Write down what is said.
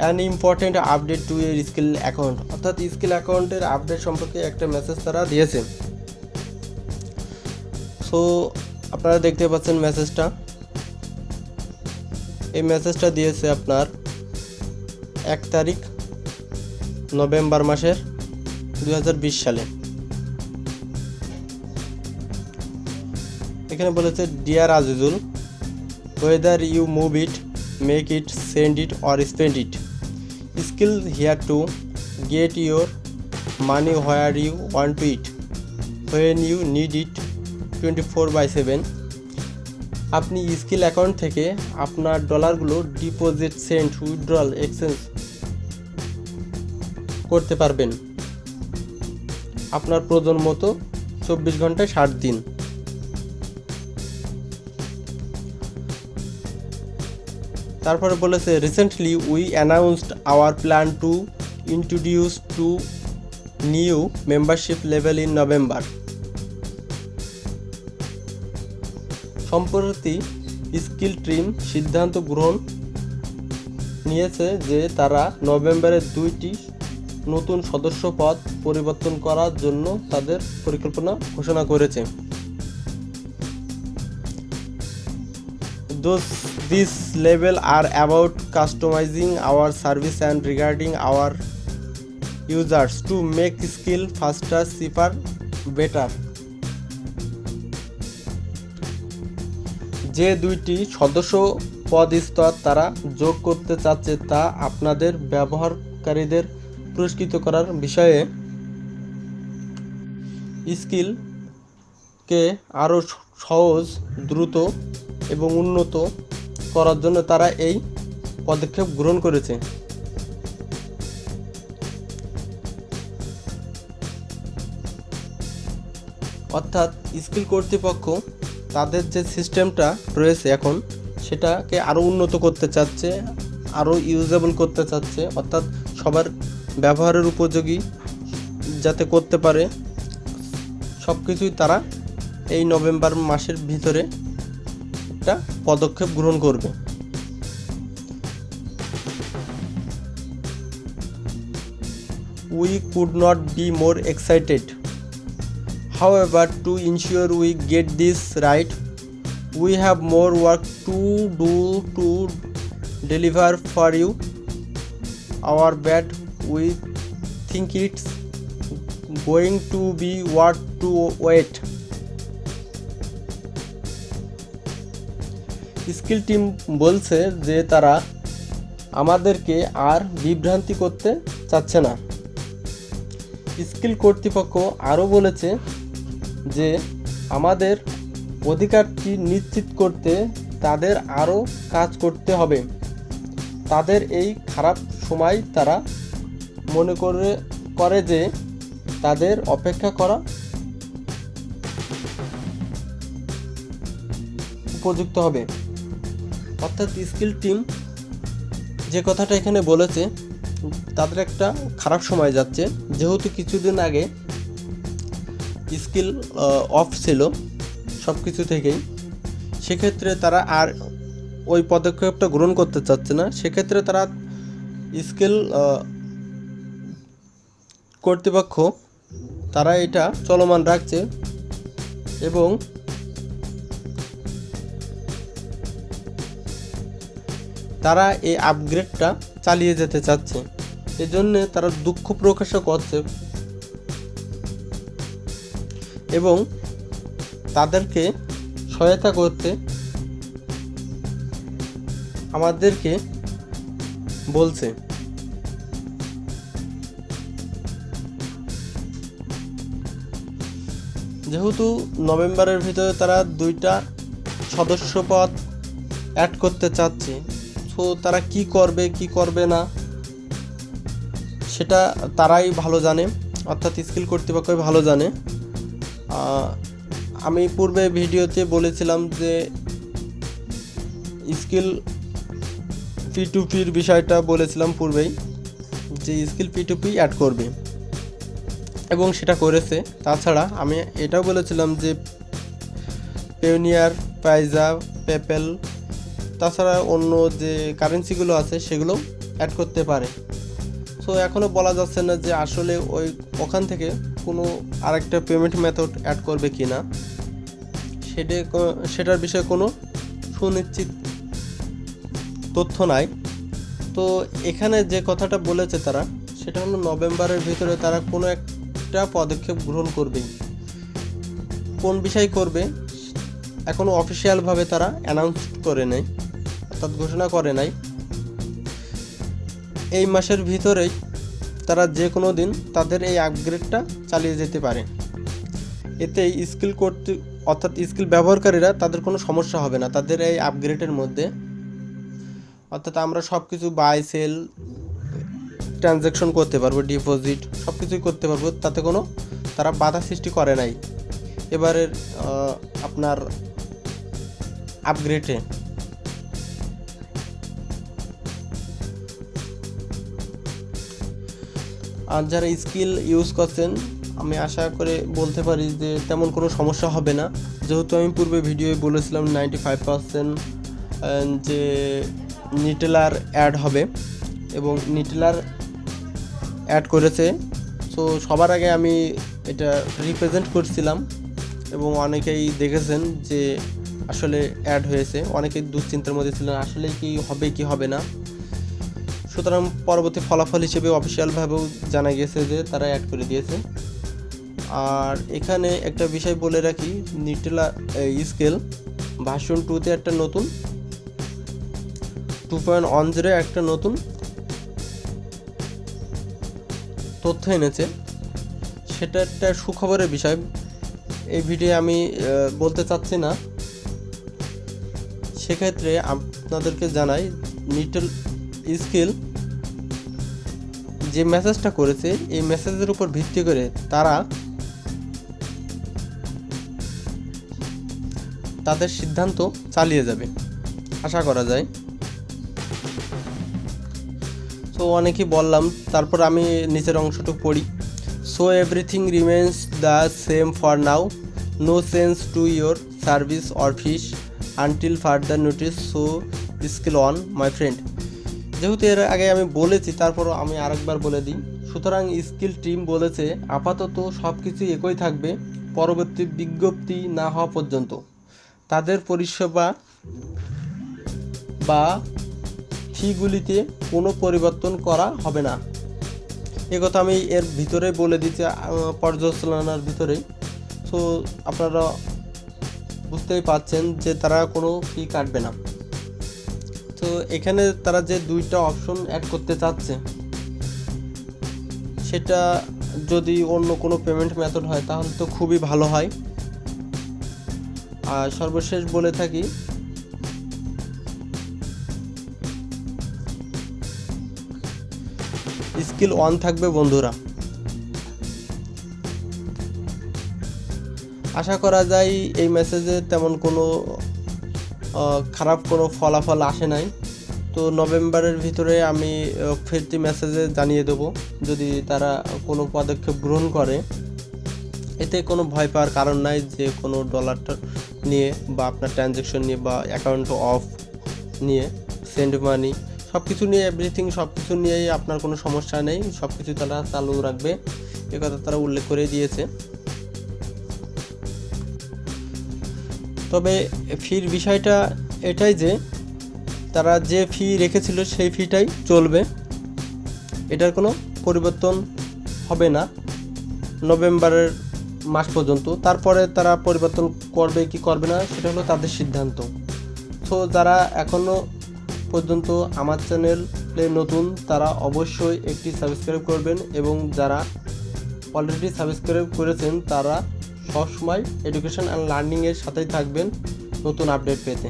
An important update to এর Skrill account অর্থাৎ Skrill অ্যাকাউন্টের আপডেট সম্পর্কে একটা মেসেজ তারা দিয়েছে। সো আপনারা দেখতে পাচ্ছেন মেসেজটা এই মেসেজটা দিয়েছে আপনার এক তারিখ, নভেম্বর মাসের দু হাজার বিশ সালে। এখানে বলেছে dear Azizul whether you move it make it send it or spend it to get your money where you want to it, when you need it twenty four by seven. আপনি Skrill account থেকে আপনার ডলারগুলো deposit send withdrawal, exchange করতে পারবেন। আপনার প্রয়োজন মতো চব্বিশ ঘন্টায় ষাট দিন। তারপরে বলেছে recently we announced our plan to introduce two new membership level in November সম্প্রতি স্কিল ট্রিম সিদ্ধান্ত গ্রহণ নিয়েছে যে তারা নভেম্বরের দুইটি নতুন সদস্য পদ পরিবর্তন করার জন্য তাদের পরিকল্পনা ঘোষণা করেছে। Those this level are about customising our service and regarding our users to make Skrill faster cheaper better যে দুইটি সদস্য পদ স্তর তারা যোগ করতে চাচ্ছে তা আপনাদের ব্যবহারকারীদের পুরস্কৃত করার বিষয়ে স্কিলকে আরও সহজ, দ্রুত এবং উন্নত করার জন্য তারা এই পদক্ষেপ গ্রহণ করেছে। অর্থাৎ স্কিল কর্তৃপক্ষ তাদের যে সিস্টেমটা রয়েছে এখন, সেটাকে আরও উন্নত করতে চাচ্ছে আরও ইউজেবল করতে চাচ্ছে, অর্থাৎ সবার ব্যবহারের উপযোগী যাতে করতে পারে সব কিছুই তারা এই নভেম্বর মাসের ভিতরে একটা পদক্ষেপ গ্রহণ করবে we could not be more excited however to ensure we get this right we have more work to do to deliver for you our bad we think it's going to be worth to wait Skrill team বলছে যে তারা আমাদেরকে আর বিভ্রান্তি করতে চাচ্ছে না। Skill কর্তৃপক্ষ আরও বলেছে যে আমাদের অধিকারটি নিশ্চিত করতে তাদের আরও কাজ করতে হবে। তাদের এই খারাপ সময় তারা মনে করে করে যে তাদের অপেক্ষা করা উপযুক্ত হবে। অর্থাৎ স্কিল টিম যে কথাটা এখানে বলেছে, তাদের একটা খারাপ সময় যাচ্ছে। যেহেতু কিছুদিন আগে স্কিল অফ ছিল সব কিছু থেকেই, সেক্ষেত্রে তারা আর ওই পদক্ষেপটা গ্রহণ করতে চাচ্ছে না। সেক্ষেত্রে তারা স্কিল কর্তৃপক্ষ, তারা এটা চলমান রাখছে এবং তারা এই আপগ্রেডটা চালিয়ে যেতে চাচ্ছে। এজন্য তারা দুঃখ প্রকাশও করছে এবং তাদেরকে সহায়তা করতে আমাদেরকে বলছে। যেহেতু নভেম্বরের ভিতরে তারা দুইটা সদস্য পদ অ্যাড করতে চাচ্ছে সো তারা কি করবে কি করবে না, সেটা তারাই ভালো জানে। অর্থাৎ স্কিল কর্তৃপক্ষই ভালো জানে। আমি পূর্বে ভিডিওতে বলেছিলাম যে স্কিল পি টু পির বিষয়টা বলেছিলাম পূর্বেই, যে Skrill P to P add করবে। এবং সেটা করেছে। তাছাড়া আমি এটাও বলেছিলাম যে পেওনিয়ার পাইজা পেপেল তাছাড়া অন্য যে কারেন্সিগুলো আছে সেগুলো অ্যাড করতে পারে। সো এখনও বলা যাচ্ছে না যে আসলে ওই ওখান থেকে কোনো আরেকটা পেমেন্ট মেথড অ্যাড করবে কি না সেটা সেটার বিষয়ে কোনো সুনিশ্চিত তথ্য নাই। তো এখানে যে কথাটা বলেছে তারা, সেটা হলো নভেম্বরের ভিতরে তারা কোনো একটা পদক্ষেপ গ্রহণ করবেই কোন বিষয় করবে এখনও অফিসিয়ালভাবে তারা অ্যানাউন্স করে নেই। অর্থাৎ ঘোষণা করে নাই। এই মাসের ভিতরেই তারা যে কোনো দিন তাদের এই আপগ্রেডটা চালিয়ে যেতে পারে। এতে স্কিল করতে, অর্থাৎ স্কিল ব্যবহারকারীরা তাদের কোনো সমস্যা হবে না। তাদের এই আপগ্রেডের মধ্যে অর্থাৎ আমরা সব কিছু বাই সেল ট্রানজ্যাকশন করতে পারব ডিপোজিট সব কিছুই করতে পারব, তাতে কোনো তারা বাধা সৃষ্টি করে নাই। এবারের আপনার আপগ্রেডে আর যারা স্কিল ইউজ করছেন, আমি আশা করে বলতে পারি যে তেমন কোনো সমস্যা হবে না। যেহেতু আমি পূর্বে ভিডিওয়ে বলেছিলাম নাইনটি ফাইভ পার্সেন্ট যে নিটেলার অ্যাড হবে এবং নিটেলার অ্যাড করেছে। সো সবার আগে আমি এটা রিপ্রেজেন্ট করছিলাম এবং অনেকেই দেখেছেন যে আসলে অ্যাড হয়েছে। অনেকেই দুশ্চিন্তার মধ্যে ছিলেন, আসলে কি হবে কি হবে না। সুতরাং পরবর্তী ফলাফল হিসেবে অফিসিয়ালভাবেও জানা গেছে যে তারা অ্যাড করে দিয়েছে। আর এখানে একটা বিষয় বলে রাখি নিটেলা স্কেল ভার্সন টুতে একটা নতুন টু পয়েন্ট ওয়ান জিরো একটা নতুন তথ্য এনেছে। সেটা একটা সুখবরের বিষয়। এই ভিডিও আমি বলতে চাচ্ছি না। সেক্ষেত্রে আপনাদেরকে জানাই নিটেল স্কিল যে মেসেজটা করেছে, এই মেসেজের উপর ভিত্তি করে তারা তাদের সিদ্ধান্ত চালিয়ে যাবে, আশা করা যায়। সো অনেকেই বললাম, তারপর আমি নিচের অংশটুকু পড়ি। So everything remains the same for now no sense to your service or fees until further notice so Skrill on my friend যেহেতু এর আগে আমি বলেছি, তারপরও আমি আরেকবার বলে দিই। সুতরাং স্কিল টিম বলেছে, আপাতত সব কিছু একই থাকবে, পরবর্তী বিজ্ঞপ্তি না হওয়া পর্যন্ত। তাদের পরিষেবা বা ফিগুলিতে কোনো পরিবর্তন করা হবে না। এ কথা আমি এর ভিতরে বলে দিচ্ছি পর্যালোচনার ভিতরেই সো আপনারা বুঝতেই পারছেন যে তারা কোনো ফি কাটবে না। তো এখানে তারা যে দুইটা অপশন অ্যাড করতে চাচ্ছে, সেটা যদি অন্য কোনো পেমেন্ট মেথড হয়, তাহলে তো খুবই ভালো হয়। আর সর্বশেষ বলে থাকি স্কিল অন থাকবে বন্ধুরা। আশা করা যায় এই মেসেজে তেমন কোনো খারাপ কোনো ফলাফল আসে নাই। তো নভেম্বরের ভিতরে আমি ফিরতি মেসেজে জানিয়ে দেবো, যদি তারা কোনো পদক্ষেপ গ্রহণ করে। এতে কোনো ভয় পাওয়ার কারণ নাই যে কোনো ডলারটা নিয়ে বা আপনার ট্রানজ্যাকশন নিয়ে বা অ্যাকাউন্ট অফ নিয়ে সেন্ড মানি সব কিছু নিয়ে এভরিথিং সব কিছু নিয়েই আপনার কোনো সমস্যা নেই। সব কিছু তারা চালু রাখবে। এ কথা তারা উল্লেখ করে দিয়েছে। তবে ফির বিষয়টা এটাই যে তারা যে ফি রেখেছিল সেই ফিটাই চলবে। এটার কোনো পরিবর্তন হবে না নভেম্বরের মাস পর্যন্ত। তারপরে তারা পরিবর্তন করবে কি করবে না সেটা হলো তাদের সিদ্ধান্ত। তো যারা এখনও পর্যন্ত আমার চ্যানেলে নতুন, তারা অবশ্যই একটি সাবস্ক্রাইব করবেন এবং যারা অলরেডি সাবস্ক্রাইব করেছেন, তারা সবসময় এডুকেশন অ্যান্ড লার্নিংয়ের সাথেই থাকবেন নতুন আপডেট পেতে।